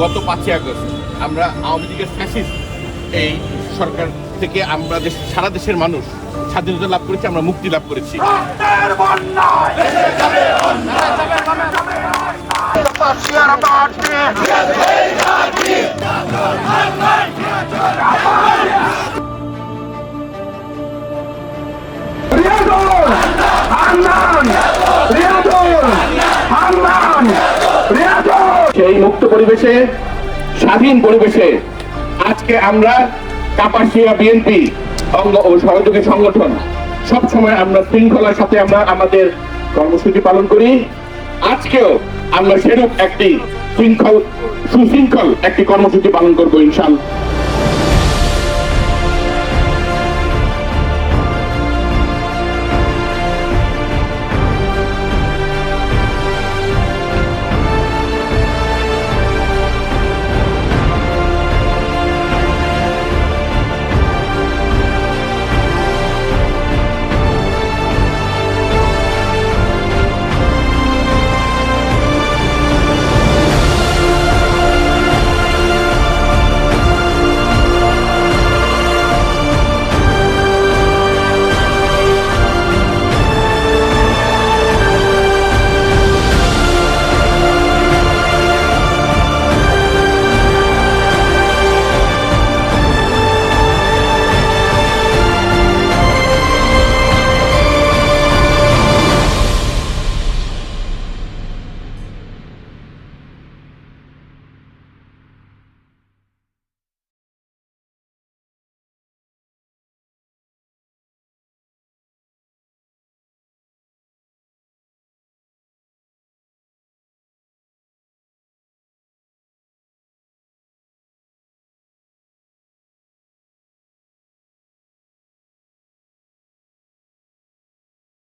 গত পাঁচই আগস্ট আমরা আওয়ামী লীগের ফ্যাসিস এই সরকার থেকে আমরা দেশ সারা দেশের মানুষ স্বাধীনতা লাভ করেছি আমরা মুক্তি লাভ করেছি। রক্তের সেই মুক্ত পরিবেশে, স্বাধীন পরিবেশে আজকে আমরা কাপাসিয়া বিএনপি, অঙ্গ ও সহযোগী সংগঠন সব সময় আমরা শৃঙ্খলার সাথে আমরা আমাদের কর্মসূচি পালন করি। আজকেও আমরা সেরূপ একটি শৃঙ্খল সুশৃঙ্খল একটি কর্মসূচি পালন করব ইনশাল্লাহ।